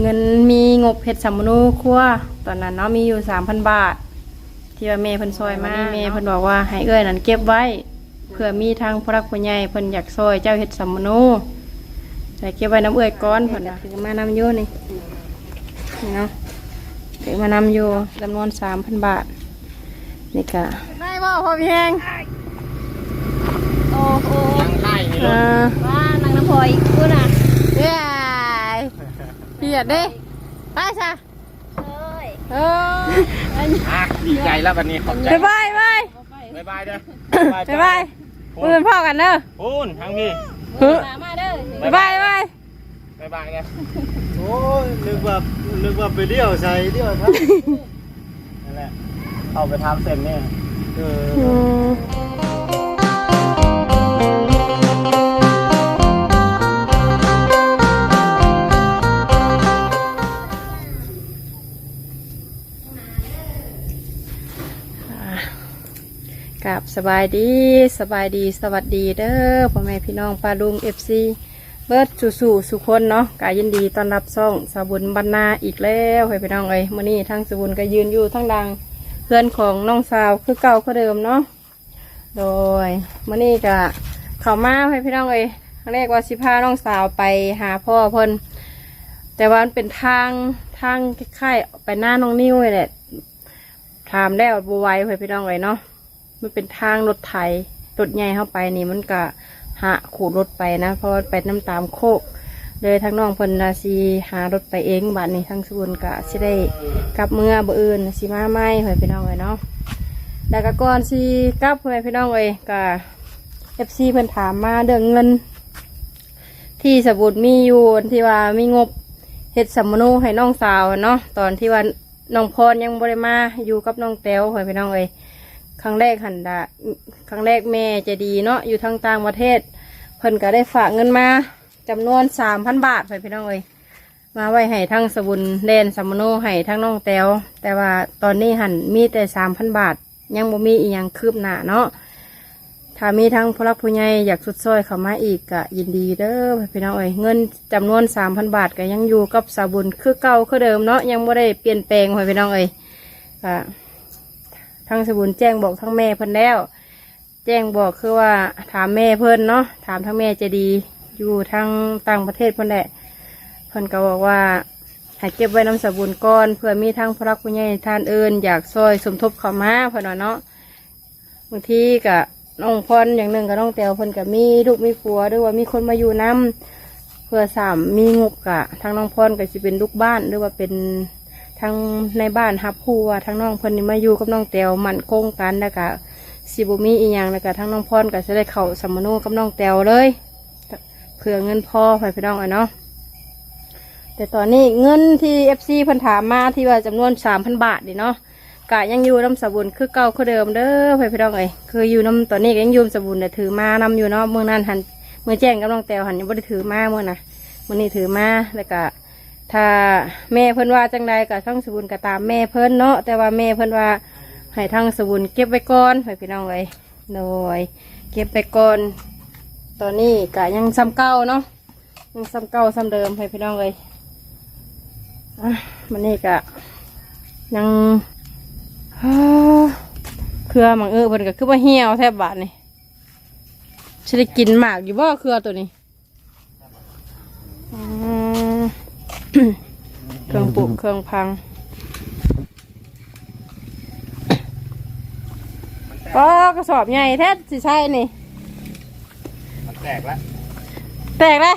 เงินมีงบเฮ็ดสัมมโนูครัวตอนนั้นเนาะมีอยู่สามพันบาท ที่ว่าเมย์เพิ่นซอยมาเมย์เพิ่นบอกว่าให้เอ้ยนั่นเก็บไว้เผื่อมีทางพระรักผู้ใหญ่เพิ่นอยากซอยเจ้าเฮ็ดสัมมโนูแต่เก็บไว้น้ำเอ้ยก้อนเพิ่นน่ะถือมานำอยู่นี่นี่เนาะถือมานำอยู่จำนวนสามพันบาทนี่ก็ได้บ่พอเพียงโอ้โหยังไล่นี่เอลูกอว่านางน้ำพลอยกูน่ะเย้ เพียดเด้ไปซะเอ้ยเอออะดีใจแล้ววันนี้ขอบใจบายบายบายบ๊ายบายเด้อบ๊ายบายมือพ่อกันเด้อพูนทั้งพี่ฮึมามาเด้อบ๊ายบายบ๊ายบายบ๊ายบายไงโอ้ยนึกว่านึกว่าไปเดี่ยวใส่เดี่ยวครับนั่นแหละเอาไปทำเสร็จเนี่ยเอ สบายดีสบายดีสวัสดีเด้อพ่อแม่พี่น้องปลาลุงเอฟซีเบิร์ดสู่สู่สุคนเนาะกายยินดีต้อนรับซ่องสาบุญบรรณาอีกแล้วให้พี่น้องเอ้ยมื่อนี้ทั้งสาบุญก็ยืนอยู่ทั้งดังเพื่อนของน้องสาวคือเก่าคือเดิมเนาะโดยมื่อนี้ก็เข้ามาให้พี่น้องเอ้ยครั้งแรกว่าสิพาน้องสาวไปหาพ่อเพิ่นแต่ว่ามันเป็นทางทางคล้ายๆไปหน้าน้องนิ้วนี่แหละถามแล้วบัวไวให้พี่น้องเอ้ยเนาะ มันเป็นทางรถไถรถใหญ่เข้าไปนี่มันก็หะขูดรถไปนะ เพราะไปน้ำตามโคก เลยทางน้องพนนาซีหารถไปเองบัดนี้ทางสกุลกะสิได้กลับเมื่อบ่อื่นสิมาไม่เฮ้ยพี่น้องเลยเนาะแล้วก็ก่อนสิกลับเฮ้ยพี่น้องเลยก็เอฟซีเพิ่นถามมาเรื่องเงิน ที่สบุดมีอยู่ที่ว่ามีงบเฮ็ดสัมมโนให้น้องสาวเนาะตอนที่ว่าน้องพรยังบ่ได้มาอยู่กับน้องแต้วเฮ้ยพี่น้องเลย ครั้งแรกหันดาครั้งแรกแม่จะดีเนาะอยู่ทางต่างประเทศ เพิ่นก็ได้ฝากเงินมาจำนวนสามพันบาทไปพี่น้องเอ้ยมาไว้ให้ทั้งสบุนแดนสัมมโนให้ทั้งน้องแตวแต่ว่าตอนนี้หันมีแต่สามพันบาท ยังบ่มีอีหยังคืบหน้าเนาะถ้ามีทั้งพลักผู้ใหญ่อยากสุดซอยเข้ามาอีกก็ยินดีเด้อพี่น้องเอ้ยเงินจำนวนสามพันบาทก็ยังอยู่กับสาบุญคือเก่าคือเดิมเนาะยังบ่ได้เปลี่ยนแปลงพี่น้องเอ้ยก็ ทั้งสบุญแจ้งบอกทั้งแม่เพิ่นแล้ว แจ้งบอกคือว่าถามแม่เพิ่นเนาะถามทั้งแม่จะดีอยู่ทางต่างประเทศเพิ่นแหละเพิ่นก็บอกว่าให้เก็บไว้น้ำสบุญก่อนเพื่อมีทั้งพระคุณใหญ่ทานเอิญอยากซอยสมทบเข้ามาเพิ่นว่าเนาะบางทีก็น้องพรอย่างหนึ่งกับน้องแตวเพิ่นก็มีลูกมีผัวหรือว่ามีคนมาอยู่นํเพื่อสามมีงบกะทางน้องพรก็จะเป็นลูกบ้านหรือว่าเป็น ทั้งในบ้านฮับผู้ว่าทั้งน้องเพิ่นนี่มาอยู่กับน้องแตวมันคงกันแล้วก็สิบุมีอีหยังแล้วก็ทั้งน้องพรก็จะได้เข้าสัมมโนกับน้องแตวเลยเผื่อเงินพ่อไปพี่น้องอะเนาะแต่ตอนนี้เงินที่เอฟซีเพิ่นถามมาที่ว่าจำนวนสามพันบาทนี่เนาะกะยังอยู่น้ำสบุนคือเก่าคือเดิมเด้อไปพี่น้องเอ้ยคืออยู่น้ำตอนนี้ก็ยังอยูน้ำสบุนแต่ถือมานำอยู่เนาะเมื่อนั้นหันเมื่อแจ้งกับน้องแตวหันยังไม่ได้ถือมาเมื่อน่ะมื่อนี้ถือมาแล้วก็ ถ้าแม่เพิ่นว่าจังใดก็ทั้งสบุญก็ตามแม่เพิ่นเนาะแต่ว่าแม่เพิ่นว่าให้ทั้งสบุญเก็บไว้ก่อนให้พี่น้องเลยโดยเก็บไปก่อนตอนนี้ก็ยังซ้ำเก่าเนาะยังซ้ำเก่าซ้ำเดิมให้พี่น้องเลยอะมันนี่ก็ยังเครือมังเออเพิ่นก็คือว่าเหี่ยวแทบบาดนี่จะได้กินหมากอยู่บ่เครือตัวนี้อืม เครื่องปลูกเครื่องพังก็กระสอบใหญ่แท้สิใช่นี่ มันแตกแล้ว แตกเลย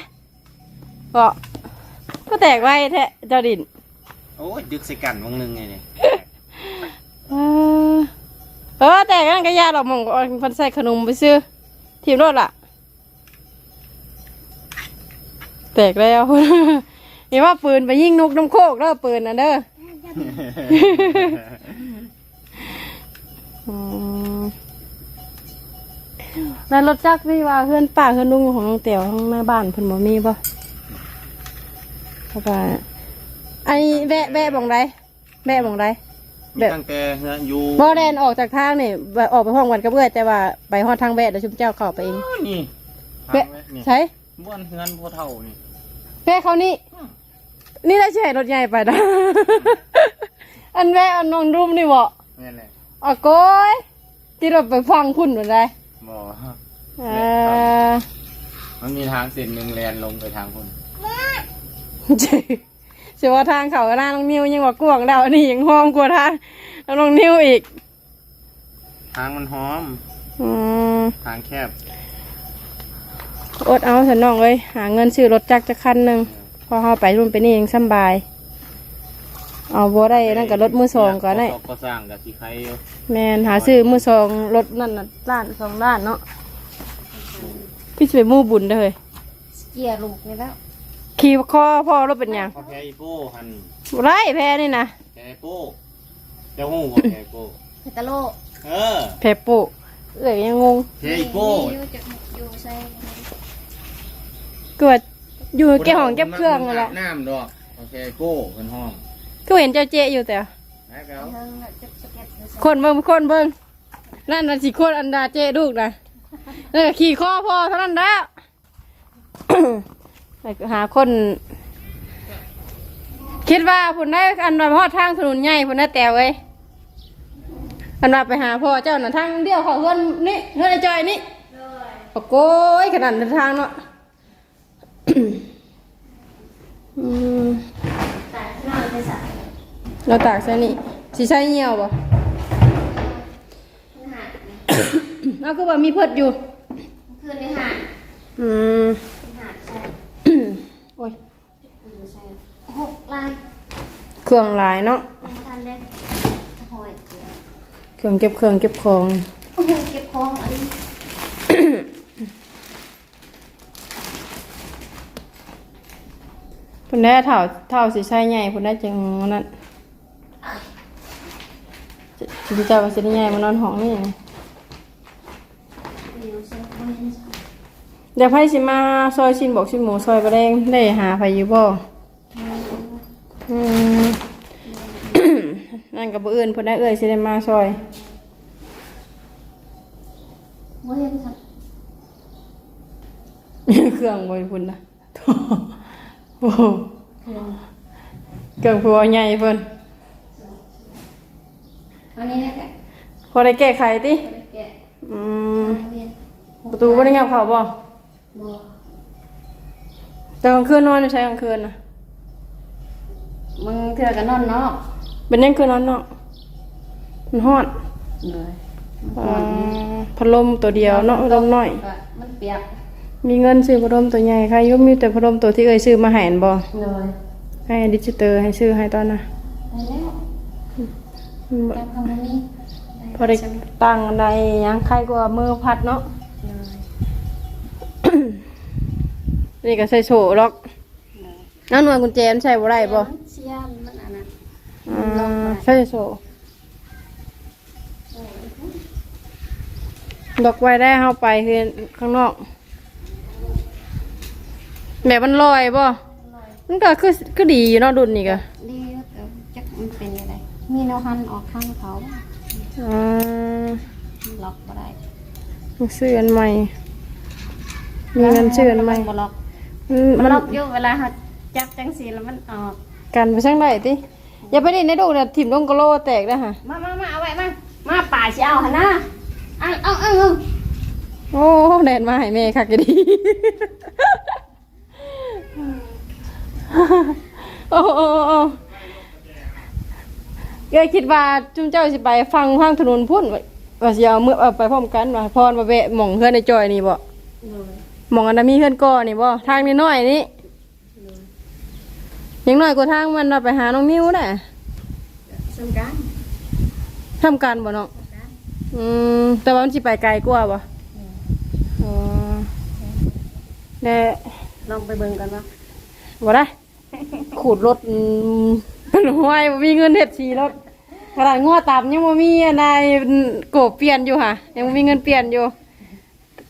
ก็ก็แตกไว้แท้เจ้าดิน โอ้ยดึกใส่กันวงหนึงไงเนี่ยเออเออแตกนั่นก็ยาดอกมองก็เอาพันใส่ขนมไปซื้อทีมรถล่ะ แตกแล้ว นี่ว่าปืนไปยิงนกน้ำโคกเด้อปืนนะเด้ออืมแล้วรถจักรพี่ว่าเพื่อนป้าเพื่อนลุงของน้องเตียวข้างหน้าบ้านเพิ่นบ่มีบ่แล้วก็ไอ้แบะแบะบ่งไร แบะบ่งไรมีตั้งแต่เฮือนอยู่บ่แดนออกจากทางนี่แบบออกไปห้องกันกับเพื่อนแต่ว่าไปฮอดทางแบะเดี๋ยวชุมเจ้าเข้าไปเอง นี่แบะนี่ใช่บ้านเฮือนพ่อเท่านี่ แบะเขานี่ นี่ได้ใช่รถใหญ่ไปนะ อันแม่อันน้องรุมนี่บ่นี่แหละอ๋อโก้ยที่เราไปฟังพุ่นเหมือนไรบ่เออมันมีทางเส้นหนึ่งแลนลงไปทางคนเชื่อว่าทางเขาก็น่าน้องนิวยังว่ากวางดาวอันนี้ยังห้อมกว่าทางน้องนิวอีก ทางมันหอมอืมทางแคบ อดเอาฉันน้องเลยหาเงินซื้อรถจักรจะคันหนึ่งพอเขาไปรุ่นไปนี่ยังสำบาย เอาบัได้นั่นกับรถมือสองก่อนได้ก็สร้างกับที่ใครอยู่แมนหาซื้อมือสองรถนั่นน่ะล้านสองล้านเนาะพี่จะไปมู่บุญเด้อเลยเกียร์ลูกนี่แล้วขี่คอพ่อรถเป็นหยังพอแพ้อีโป้หันไรแพ้นี่นะแพ้อีโป้เจ้าหูบ่แพ้อีโป้เฮตาโลเออแพ้ปุเอ้ยยังงงแพ้อีโป้อยู่จะอยู่ใส่ เกิดอยู่แก่ห้องเก็บเครื่องนั่นแหละน้ำดอกโอเคโก้เป็นห้องก็เห็นเจ้าเจ๊อยู่แต่แล้วเทิงน่ะจะสเก็ตอยู่ใส่คนเบิ่งคนเบิ่งนั่นน่ะสิคนอันดาเจ๊ลูกนะนั่นก็ขี่ข้อพ่อเท่านั้นแล้วไปหาคน คิดว่าผลได้อันว่าพอดทางถนนใหญ่ผลได้แต่เว้ยอันว่าไปหาพ่อเจ้าน่ะทางเดียวเขาเฮือนนี่เฮือนไอ้จอยนี่โอ้โก้ยขนาดเดินทางเนาะ เราตากใส่นี่สิใช้เหี่ยวบ่หาดนี่เราก็ว่ามีเพิดอยู่ คืนในหาดอืมหาดใส่โอ้ยอยู่ใส่หกลายเครื่องหลายเนาะทันได้หอยเกียร์เครื่องเก็บเครื่องเก็บของโอ้โหเก็บของอันนี้ เพิ่นได้เท่าเท่าสิใช้ใหญ่เพิ่นได้จังนั้นสิสิเจ้าก็สิได้ใหญ่มานอนห้องนี่ไงอยู่ใส่บ่เห็นใส่เดี๋ยวไผสิมาซอยชิ้นบอกชิ้นหมูซอยบ่แดงได้หาไผอยู่บ่อืมนั่นก็บ่อื่นเพิ่นได้เอ้ยสิได้มาซอยบ่เห็นใส่เครื่องบ่พุ่นนะ โอ้โหเครื่องพัวใหญ่เพิ่นอันนี้นะแกะพอได้แก้ไขติแกะอืมเวียนประตูบ่ได้งับเข้าบ่บ่แต่กลางคืนนอนอยู่ใช้กลางคืนน่ะ มึงเถื่อกันนอนนอกเป็นยังคืนนอนเนาะมันฮ้อนเลยอ่าพัดลมตัวเดียวเนาะพัดลมน้อยมันเปียก มีเงินซื้อพัดลมตัวใหญ่ค่ะยกมีแต่พัดลมตัวที่เอ้ยซื้อมาให้อันบ่เลยให้ดิจิเตอร์ให้ซื้อให้ตอนน่ะได้แล้วตามคำนี้พอได้ตั้งอันใดหยังใครกว่ามือพัดเนาะเลยนี่ก็ใส่โซ่ล็อกนั่นหน่วยกุญแจมันใส่บ่ได้บ่เชียมมันอันนั้นอ่าใส่โซ่ล็อกไว้ได้เฮาไปคือข้างนอก แบบมันลอยบ่มันก็คือคือดีอยู่เนาะดุนนี่ก็ดีแต่จักมันเป็นยังไงมีแนวหันออกข้างเขาอ่าล็อกบ่ได้ซื้ออันใหม่มีเงินซื้ออันใหม่บ่ล็อกมันมัมันนล็อกอยู่เวลาเขาจับจังสีแล้วมันออกกันไปช่างได้ติอย่าไปนี่ในดูกนะถิ่มลงกะโลแตกนะฮะมามามาเอาไว้มามาป่าสิเอาหั่นนะเอาเอาเอาเอาโอ้แดดมาให้แม่คักจะดี โอ้โอ้โอ้เกคิดว่าจุมเจ้าสิไปฟังฟังถนนพุ่นว่าว่าสิเอาเมื่อเอาไปพร้อมกันว่าพรมาแวะหม่องเฮือนในจอยนี่บ่หม่องอันนั้นมีเฮือนก่อนี่บ่ทางนี้น้อยนี่ยังน้อยกว่าทางมันเราไปหาน้องนิ้วน่ะสงกรารทำการบ่เนาะอืมแต่ว่ามันสิไปไกลกว่าบ่อ๋อแน่ลองไปเบิ่งกันว่าบ่ได้ ขูดรถอืมเป็นห้วยบ่มีเงินเฮ็ดสีรถขนาดงัวตำยังบ่มีอันใดโกบเปลี่ยนอยู่ค่ะ ยังบ่มีเงินเปลี่ยนอยู่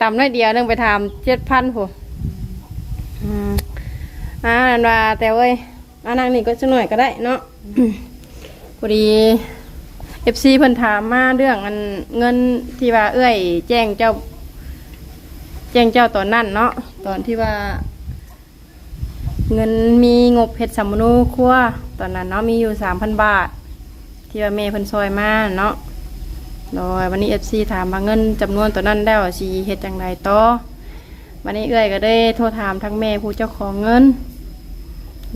ตำน้อยเดียวนึงไปถาม7,000พุ่นอืมอ่านั่นว่าแต่เว้ยอ่านั่งนี่ก็สักหน่อยก็ได้เนาะ พอดี FC เพิ่นถามมาเรื่องอันเงินที่ว่าเอื้อย แจ้งเจ้า แจ้งเจ้าตอนนั้นเนาะตอนที่ว่า เงินมีงบเฮ็ดสัมมนูครัวตอนนั้นเนาะมีอยู่สามพันบาท ที่ว่าแม่เพิ่นซอยมาเนาะโดยวันนี้ FC ถามว่าเงินจำนวนตัวนั้นแล้วสิเฮ็ดจังไดต่อวันนี้เอื้อยก็ได้โทรถามทั้งแม่ผู้เจ้าของเงิน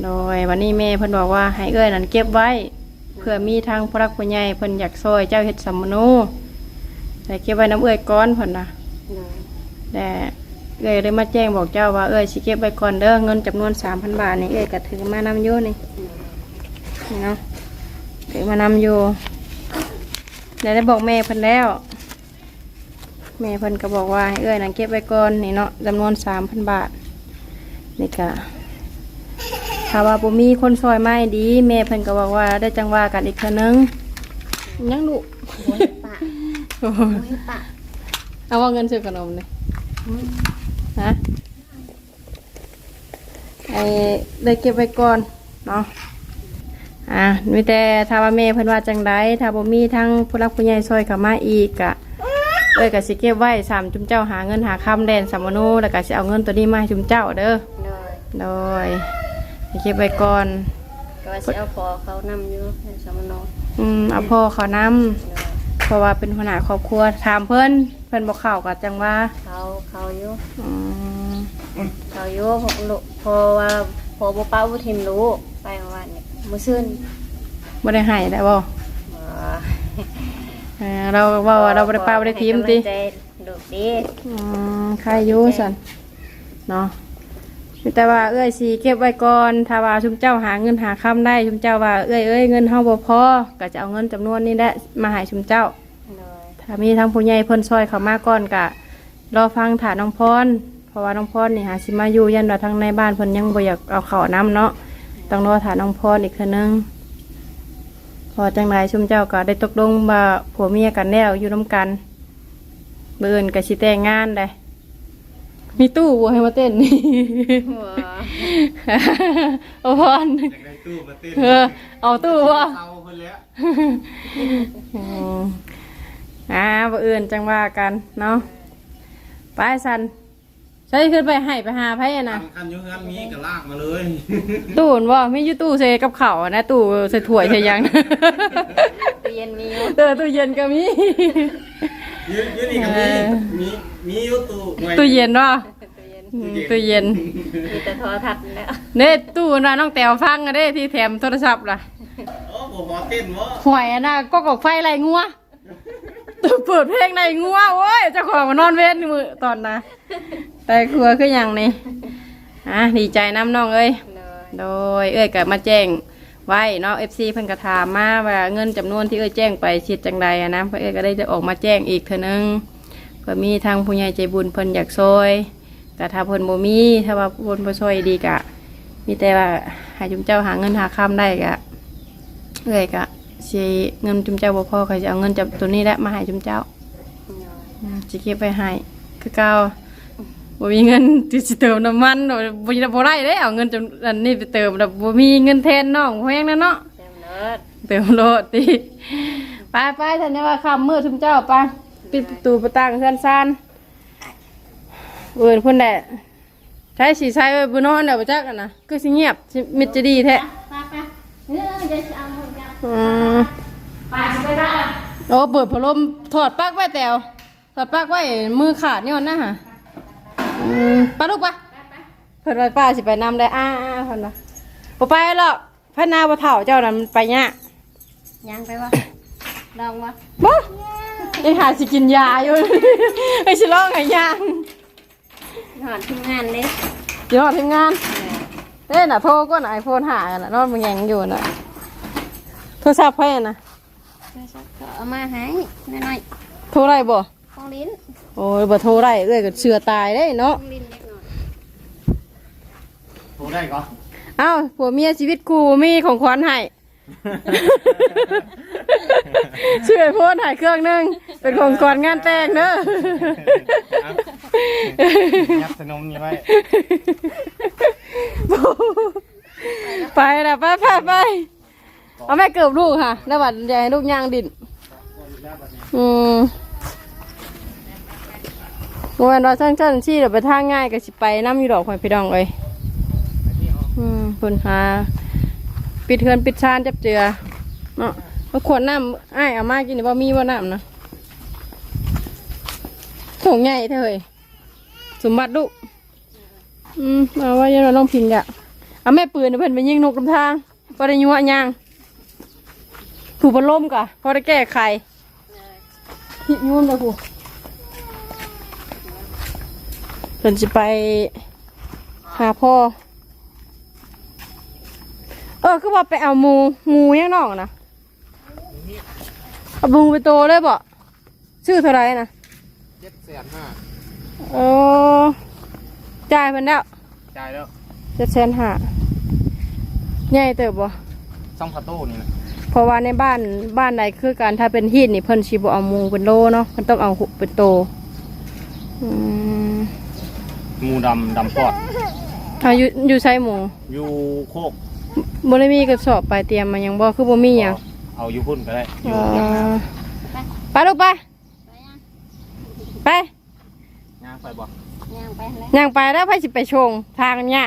โดยวันนี้แม่เพิ่นบอกว่าให้เอื้อยนั้นเก็บไว้เพื่อมีทางพระผู้ใหญ่เพิ่นอยากซอยเจ้าเฮ็ดสัมมนูแต่เก็บไว้น้ำเอื้อยก้อนเพิ่นนะโดยแต่ เอ้ยได้มาแจ้งบอกเจ้าว่าเอ้ยสิเก็บไว้ก่อนเด้อเงินจำนวนสามพันบาทนี่เอ้ยก็ถือมานำอยู่นี่นี่เนาะถือมานำอยู่เดี๋ยวได้บอกแม่เพิ่นแล้ว แม่เพิ่นก็บอกว่าให้เอ้ยนั่งเก็บไว้ก่อนนี่เนาะจำนวนสามพันบาทนี่ก็ถ้าว่าบ่มีคนซอยไม้ดีแม่เพิ่นก็บอกว่าได้จังว่ากันอีกเทื่อนึงยังดุโอ้ยปะโอ้ยปะเอาว่าเงินซื้อขนมเลย ฮะไอ้ได้เก็บไว้ก่อนเนาะอะมีแต่ถ้าว่าแม่เพิ่นว่าจังไดถ้าบ่มีทั้งผู้รักผู้ใหญ่ซอยเข้ามาอีกกะเอ้ยก็สิเก็บไว้สามจุมเจ้าหาเงินหาคำแดนสามมโนแล้วก็สิเอาเงินตัวนี้มาให้จุมเจ้าเด้อโดยโดยให้เก็บไว้ก่อนก็ว่าสิเอาพอเขานำอยู่ในสมโนอืมเอาพ่อเขานำโดยเพราะว่าเป็นหัวหน้าครอบครัวถามเพิ่น เพิ่นบ่เข้าก็จังว่าเขาเขาอยู่อืมเขาอยู่พอลูกพอว่าพอบ่ป้าบ่ทิมรู้ไปเมื่อวานนี้มื้อซื่นบ่ได้ให้ได้บ่บ่เออเราเว่าว่าเราบ่ได้ป้าบ่ได้พิมพ์ติให้กำลังใจลูกดีอืมใครอยู่สันเนาะแต่ว่าเอ้ยสีเก็บไว้ก่อนถ้าว่าชุมเจ้าหาเงินหาคำได้ชุมเจ้าว่าเอ้ยเอ้ยเงินเฮาบ่พอก็จะเอาเงินจำนวนนี้แหละมาให้ชุมเจ้าโดย ถ้ามีทางผู้ใหญ่เพิ่นซอยเข้ามาก่อนก็รอฟังถาน้องพรเพราะว่าน้องพรนี่หาสิมาอยู่ยันว่าทางในบ้านเพิ่นยังบ่อยากเอาเข้าน้ำเนาะต้องรอถาน้องพรอีกเทื่อนึงพอจังไรชุมเจ้าก็ได้ตกลงว่าผัวเมียกันแล้วอยู่น้กันเบิ่นก็สิแต่งงานได้มีตู้บ่ให้มาเต้นนี่หัวโอ้พรอยากได้ตู้มาเต้นเออเอาตู้ว อืมอ่าบ่อื่นจังว่ากันเนาะไปสันใช้ขึ้นไปให้ไปหาไผอะนะคันอยุ่งงานมีก็ลากมาเลยตู้นว่าไม่อยู่ตู้ใส่กับข้าวอะนะตู้ใส่ถ้วยใส่หยังตู้เย็นมีอยู่เออตู้เย็นก็มียืนยืนนี่ก็เอมีอมีมีอยู่ตู้หน่วยตู้เย็นว่าตู้เย็นตู้เย็นมีแต่โทรทัศน์แล้วเน่ตู้น่ะน้องแตวฟังอะเด้ที่แถมโทรศัพท์ล่ะโอ้บ่พอเต้นวะหวยอะนะก็กอกไฟไรงัว ตู้เปิดเพลงไรงัวโอ้ยเจ้าของมานอนเว้นมือตอนนะแต่ครัวคืออย่างนี้อะดีใจน้ำน้องเอ้ยเลยโดยเอ้ยก็มาแจ้งไว้เนาะ FC เพิ่นก็ถามมาว่าเงินจำนวนที่เอ้ยแจ้งไปชิดจังใดอะนะเพิ่นเอ้ยก็ได้จะออกมาแจ้งอีกเทื่อนึงเพื่อมีทางผู้ใหญ่ใจบุญเพิ่นอยากซอยก็ถ้าเพิ่นบ่มีถ้าว่าเพิ่นบ่ซอยดีก็มีแต่ว่าให้จุมเจ้าหาเงินหาค้ำได้ก็เอ้ยก็ สิเงินจุมเจ้าบ่พอก็จะเอาเงินจากตัวนี้แหละมาให้จุมเจ้าอืมสิเก็บไปให้คือเก่าบ่มีเงินที่สิเติมน้ำมันบ่บ่ได้บ่ได้เด้เอาเงินจำอันนี้ไปเติมแล้วบ่มีเงินแทนน้องแพงนะเนาะเต็มเลิศเติมโลดติไปไปท่านนี้ว่าค่ำมืดทุมเจ้าไปปิดประตูประตังเฮือนซ่านเอิ้นพุ่นแหละใช้สิใช้ไว้บ่นอนแล้วบ่จักอันน่ะคือสิเงียบสิมิตรจะดีแท้ไปไปเนื้อจะเอาหมดแล้ว อืมไปไปได้โอ้เปิดพัดลมถอดปลั๊กไว้แตวถอดปลั๊กไว้มือขาดนี่มันนะฮะอืมไปลูกไปเพิ่นว่าป้าสิไปนำได้อ้าอ้าเพิ่นว่าบ่ไปหรอกพระนาบ่เฒ่าเจ้านั้นมันไปยะยังไปวะลองวะบ่ยังหาสิกินยาอยู่ ไอ้สิร้องให้ยางหอดทีมงานเลยเดี๋ยวทีมงานเด้น่ะโทรก็น่ะ iPhone 5กันน่ะนอนมันยังอยู่น่ะ โทรศัพท์ไผน่ะเอามาให้น้อยโทรได้บ่ๆของลิ้นโอ้ยบ่โทรได้เอ้ยก็เชื่อตายได้เนาะของลิ้นเล็กน้อยโทรได้ก็เอ้าผัวเมียชีวิตกูมีของขวัญให้ ช่วยโพสถ่ายเครื่องหนึงเป็นของขวัญงานแต่งเนอะ ยับสนมนี่ไว้ไปละไปไปไป เอาแม่เกือบลูกค่ะ แล้วบัดใหญ่ลูกย่างดิน อืมวันเราช่างเจ้าหน้าที่เดี๋ยวไปทางง่ายก็สิไปน้ำอยู่ดอกหอยพี่ดองเลยอืเพิ่นหาปิดเฮือนปิดชานจับเจือเนาะมาขวดน้ำอ้เอามากินนี่บ่มีบ่าน้ำนะถุงใหญ่เท่าเฮ้ยสมบัติดุอืมเอาไว้ยังเราลองพิงอะเอาแม่ปืนเพิ่อนไปยิงนกลำทางก็ได้ยัวยาง ถูกพัดลมกะพอได้แก้ไขยุ่มเลยครูเพิ่นจะไปหาพ่อ เออคือว่าไปเอาหมูหมูยังนอกนะเอาหมูไปโตเลยบ่ชื่อเท่าไหรนะเจ็ดแสนห้าเออจ่ายเพิ่นแล้วจ่ายแล้วเจ็ดแสนห้าใหญ่เติบบ่ซ่อมคาโต้นี่นะ เพราะว่าในบ้านบ้านใดคือการถ้าเป็นฮีดนี่เพิ่นสิบ่เอาหมูเป็นโลเนาะมันต้องเอาหุเป็นโตอืมหมูดำดำปอดเอาอยู่อยู่ใช้หมูอยู่โคกบ่ได้มีกระสอบไปเตรียมมาหยังบ่คือบ่มีหยังเอาอยู่พุ่นก็ได้อเอยู่อไปลูกไปไปย่างไปบ่ย่างไปเลยย่างไปแล้วไผสิไปชงทางเนี้ย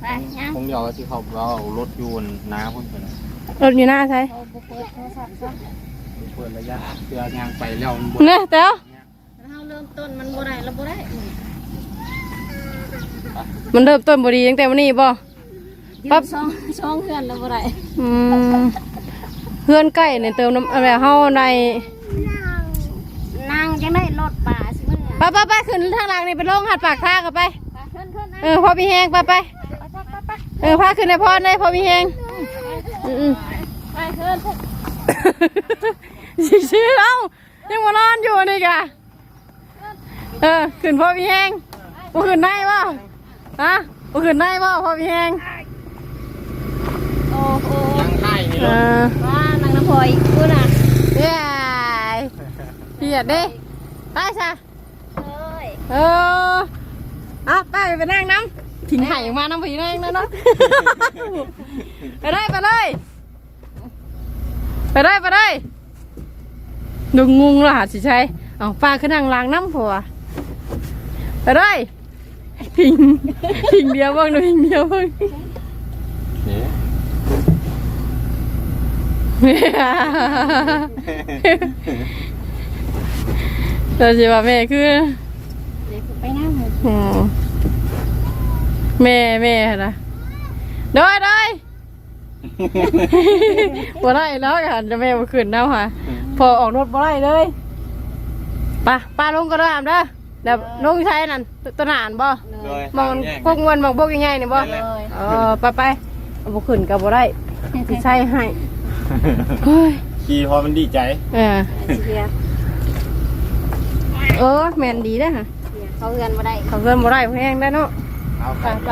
ไปย่าง คงเดียวที่เขาเราเอารถอยูนน้าพุ่นไปนะ รถอยู่หน้าใช่เขาบ่เปิดโทรศัพท์ซะเปิดระยะเพื่อย่างไปแล้วมันบ่เนี่ยเต๋อถ้าเราเริ่มต้นมันบ่ได้เราบ่ได้มันเริ่มต้นบดีตั้งแต่วันนี้บ่ปั๊ปั๊บบช่องช่องเพื่อนเราบ่ได้อืมเพื่อนใกล้เนี่ยเติมน้ำอะไรเฮาในนางจังได้รถป่าสิมึงไปไปไปขึ้นทางหลังนี่ไปลงหัดปากทางกันไปไปขึ้นขึ้นนะเออพอมีแหงไปไปไปไปไปเออพาขึ้นในพรเลยพอมีแหงอืมอืม ไปขึ้นสิชื่อเรายังมานอนอยู่นี่กะเออขึ้นพ่อมีแหงบ่ขึ้นได้บ่ฮะบ่ขึ้นได้บ่พ่อมีแหงโอ้โหย่งไข่นี่เอรถอว่านางน้ำพลอยกูน่ะเย้ยเพียดเด้ไปซะ เอ้ยเอออะไปไปนั่งน้ำ ถิ่นไห่ออกมาน้ำผีนั่งแล้วเนาะไปเลยไปเลยไปเลยไปเลยดูงงละหาสิชัยเอาป้าขึ้นนั่งล้างน้ำผัวไปเลยพิงพิงเดียวเบ้างนะพิงเดียวเบ้างนี่เราสิว่าแม่คือเดี๋ยวไปนั่งเลยอืม แม่แม่นะโดยโดยบ่ได้แล้วกันจะแม่มาขึ้นน้ำค่ะ พอออกรถบ่ได้เลยไป้าป้าลงก็ได้อามเด้อเดี๋ยวลงใช้นั่นตตวหนานบ่เลยมองพวกเงินมองพวกใหญ่ๆนี่บ่เลยเออไปไปเอาบ่ขึ้นก็บ่ได้สิใช้ให้เฮ้ยขี่พอมันดีใจเออเสียเออแม่นดีเด้อฮะเสียเขาเงินบ่ได้เขาเงินบ่ได้แพงได้เนาะเอา ไปไปไป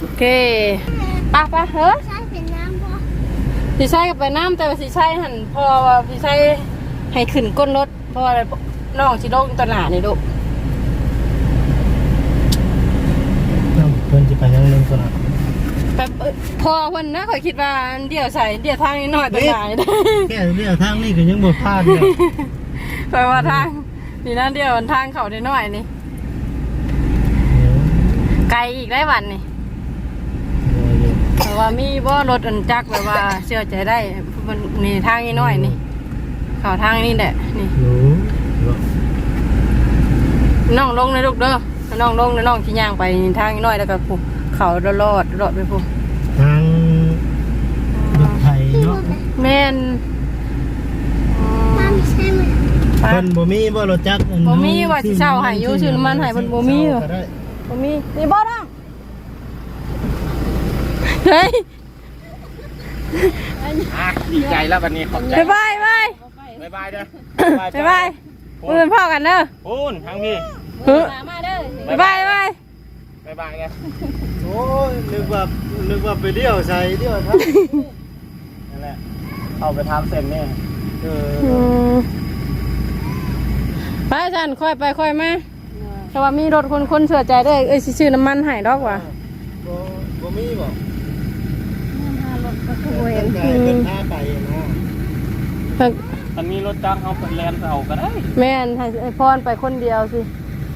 โอเคไปไปเฮ้ยใช่เป็นน้ำบ่สีใช้กับไปน้ำแต่ว่าสีใช้หันพอว่าสีใช้ให้ขึ้นก้นรถเพราะว่าน้องสิโดงตวหนานี่ลูกเพิ่นจะไปยังนึงก่อนแบบเอ้ยพอเพิ่นนะข่อยคิดว่าเดี๋ยวใส่เดี๋ยวทางนี้หน่อยตัวหนานี่ได้แค่เรื่องทางนี้ก็ยังบ่พลาดเลยข่อยว่าทางนี่นะเดี๋ยวทางเขาได้หน่อยนี่ ไกลอีกได้วันนี่แต่ว่ามีบ่รถอันจักรแบบว่าเชื่อใจได้มันนี่ทางนี้หน่อยนี่เขาทางนี้แหละนี่รู้น้องลงเลยลูกเด้อน้องลงเลยน้องที่ย่างไปทางนี้หน่อยแล้วก็ผูกเขารอดรอดรอดไปผูกทางรถไทยเนาะแม่นมันใช่ไหมไปเพิ่นบ่มีบ่รถจักรอันบ่มีว่าสิเช่าให้อยู่ซื้อน้ำมันให้เพิ่นบ่มีเหรอ ก็ได้บ่มีนี่บ่น้องเฮ้ยอะดีใจแล้ววันนี้ขอบใจ บายบายบายบ๊ายบายเด้อบ๊ายบายมือพ่อกันเด้อพูนทางพี่เฮ้ยมามาเด้อบ๊ายบายบ๊ายบายบ๊ายบายไงโอ้ยนึกว่านึกว่าไปเดี่ยวใส่เดี่ยวทางนั่นแหละเอาไปทำเสร็จนี่เออือมไปจันค่อยไปค่อยมา แต่ว่ามีรถคนคนเสือใจได้อเอ้ยสิซื้อน้ำมันให้ดอกว่ะบ่บ่มีบ่รถก็คือเห็นแต่เพิ่นพาไปเนาะมันมีรถจ้างเขาเป็นแลนไปเอาก็ได้แม่นให้ไอ้พรไปคนเดียวสิ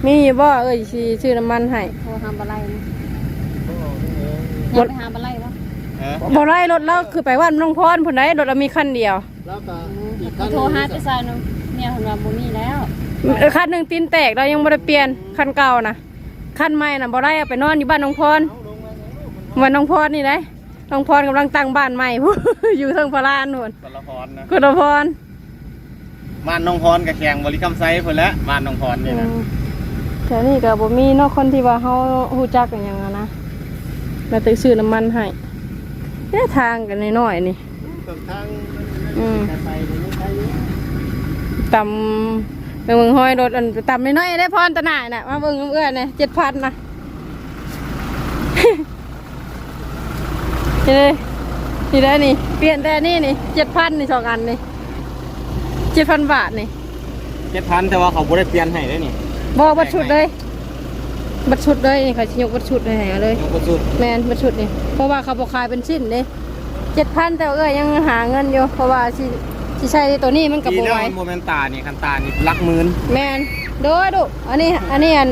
มีบ่เอ้ยสิชื่อน้ำมันให้โทรหาบ่ไล่นะบ่อยากไปหาบ่ไล่บ่เออบ่ไรรถเราคือไปว่านน้องพรพุ่นไดรถเรามีคันเดียวแล้วก็อีกเขาโทรหาแต่ซายนึงเมียเพิ่นว่าบ่มีแล้วเออ คันหนึ่งตีนแตกเรายังบ่ได้เปลี่ยนคันเก่านะคันใหม่น่ะบ่ได้เอาไปนอนอยู่บ้านน้องพรวันน้องพรนี่ได้น้องพรกำลังตั้งบ้านใหม่ อยู่เทิงพระลานนู่นคนละพรนะคุณพรบ้านน้องพรกับแข่งบริกรรมไซเพิ่นแหล้วบ้านน้องพรนี่นะแต่นี่ก็บ่มีเนอกคนที่ว่าเฮาฮู้จักกันหยังอะนะมาตึกซื้อน้ำมันให้เนี่ยทางกันน้อยๆนี่กับทางอืมกระใสนี่ใช้อยู่ตำ ไปเมืองห้อยรถอันตำน้อยๆได้พรตะหน่ายน่ะมาเบิ่งเอื้อนเนี่ย7,000นะนี่เลยนี่ได้นี่ เปลี่ยนแต่นี่นี่7,000นี่สองอันนี่7,000บาทนี่เจ็ดพันแต่ว่าเขาบ่ได้เปลี่ยนให้ได้นี่บ่บัดชุดเลยบัดชุดเลยนี่เขาสิยกบัดชุดให้ให้เลยยังบ่สุดแมนบัดชุดนี่เพราะว่าเขาบอกขายเป็นชิ้นเด้เจ็ดพันแต่ว่าเอ้ยยังหาเงินอยู่เพราะว่า สิสิใช้ตัวนี้มันกับดีบแล้วไหวมันโมเมนตานี่คันตานี่หลักหมื่นแมนโดยดุอันนี้อันนี้อัน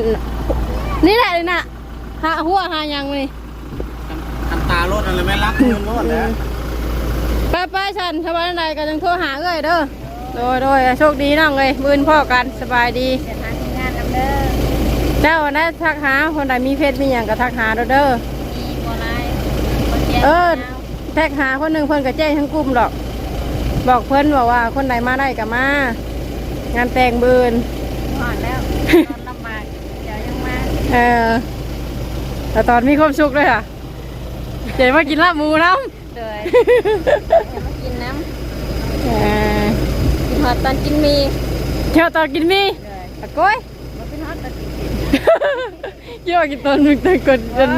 นี่แหละเลยนะหาหัวหาหยังนี่คันตารถอะไรแม่นหลักหมื่นรถแล้วไปไปฉันสบายใดก็จังโทรหาเอ้ยเด้อโดยโดยโชคดีน้องเลยบืนพ่อกันสบายดีเดินทางทีมงานนำเด้อเจ้านะทักหาคนใดมีเพจมีอย่างก็ทักหาเด้อเด้อมีบ่ไล่บ่แจ้งเออเอาแท็กหาคนหนึ่งเพิ่นก็แจ้งทั้งกลุ่มดอก บอกเพิ่นบอกว่าคนใดมาได้ก็มา งานแต่งบืนผ่านแล้วนอนลำบากเดี๋ยวยังมาเออแต่ตอนมีความสุขเลยค่ะเจ๋มากินลาบหมูน้เดยำจะมากินน้เออำกินฮอดตอนกินมีเที่ยวตอนกินมีเดยตะก้อยบ่เป็นฮอดตอนกินมีเยี่ยวกินตอนมึงตะกดจน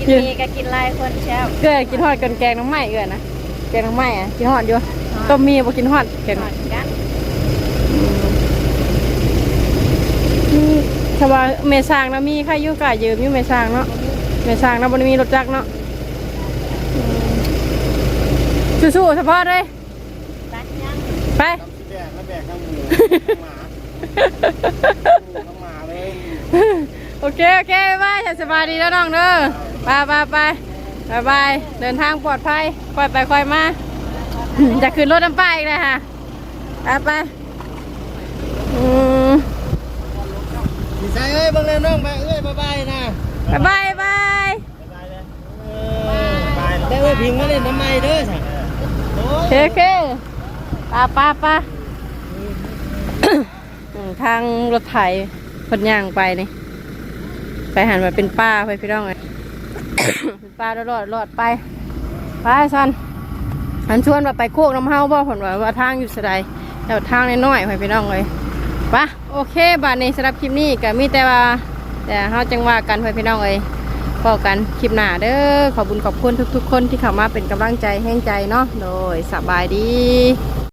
กินมีก็กินหลายคนเช้าเกลือกินฮอดกันแกงน้ำไหม้เกลือนะแกงน้ำไหม้อะกินฮอดอยู่ ต้มมีบ่กินฮอดแกงฮอดกันอืมถ้าว่าเมซางนะมีใครอยู่กะยืมอยู่เมซางเนาะเมซางนะบ่ได้มีรถจักรเนาะอืมสู้ๆเฉพาะเลยตัดยังไปทำสีแดงแล้วแบกทั้งหมูทั้งหมาทั้งหมาเลยโอเคโอเคบ๊ายบายสบายดีแล้วน้องเด้อไปไปไปบายบายเดินทางปลอดภัยค่อยไปค่อยมา จะขึ้นรถน้ำป้าอีกเลยค่ะไปไปอืมดีใจเอ้ยเบิ่งแล้วน้องไปเอ้ยบ๊ายบายนะบายบายบายเออได้เอ้ยพิงมาเล่นทำไมเด้อสั่งโอ้โอยเคโอเคไปไปไปอืมทางรถไถพนย่างไปนี่ไปหันมาเป็นป้าไปพี่น้องเลยเป็นป้ารอดรอดไปไปสัน อันชวนว่าไปโคกน้ำเฮาบ่ผลว่าว่าทางอยู่สะใดแต่ว่าทางน้อยๆไปพี่น้องเลยไปะโอเคบาดนี้สำหรับคลิปนี้ก็มีแต่ว่าแต่เฮาจังว่ากันไปพี่น้องเลยพอกันคลิปหน้าเด้อขอบุญขอบคุณทุกๆ คนที่เข้ามาเป็นกำลังใจแห่งใจเนาะโดยสบายดี